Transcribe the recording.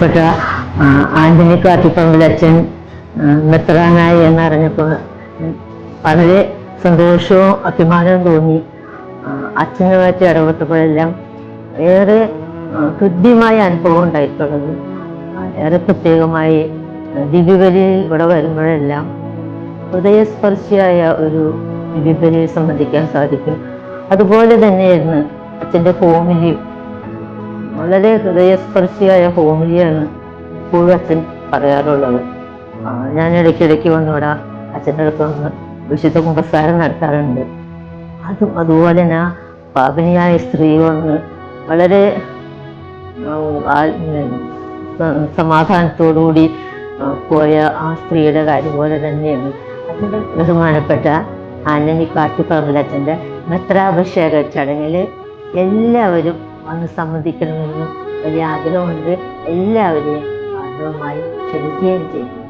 പെട്ട ആന്റണി കാട്ടിപ്പറമ്പിലച്ഛൻ മെത്രാനായി എന്നറിഞ്ഞപ്പോൾ വളരെ സന്തോഷവും അഭിമാനവും തോന്നി. അച്ഛനുമായിട്ട് ഇടപെട്ടപ്പോഴെല്ലാം ഏറെ ഹൃദ്യമായ അനുഭവം ഉണ്ടായിട്ടുള്ളത് ഏറെ പ്രത്യേകമായി ദിവ്യബലി ഇവിടെ വരുമ്പോഴെല്ലാം ഹൃദയസ്പർശിയായ ഒരു ദിവ്യബലിയെ സംബന്ധിക്കാൻ സാധിക്കും. അതുപോലെ തന്നെയായിരുന്നു അച്ഛന്റെ ഹോമിലിയും വളരെ ഹൃദയസ്പർശിയായ ഹോമിയാണ് ഇപ്പോഴും അച്ഛൻ പറയാറുള്ളത്. ഞാൻ ഇടയ്ക്കിടയ്ക്ക് വന്നിവിടെ അച്ഛന്റെ അടുത്ത് വന്ന് വിശുദ്ധ കുമ്പസാരം നടത്താറുണ്ട്. അതും അതുപോലെ തന്നെ പാപിനിയായ സ്ത്രീ വന്ന് വളരെ സമാധാനത്തോടുകൂടി പോയ ആ സ്ത്രീയുടെ കാര്യം പോലെ തന്നെയാണ് അതിന്റെ ബഹുമാനപ്പെട്ട ആനനി കാട്ടിപ്പറമ്പിലച്ഛന്റെ മെത്രാഭിഷേക ചടങ്ങിൽ എല്ലാവരും വന്ന് സംബന്ധിക്കണമെന്ന് വലിയ ആഗ്രഹമുണ്ട്. എല്ലാവരെയും ആഗ്രഹമായി ക്ഷണിക്കുകയും ചെയ്യും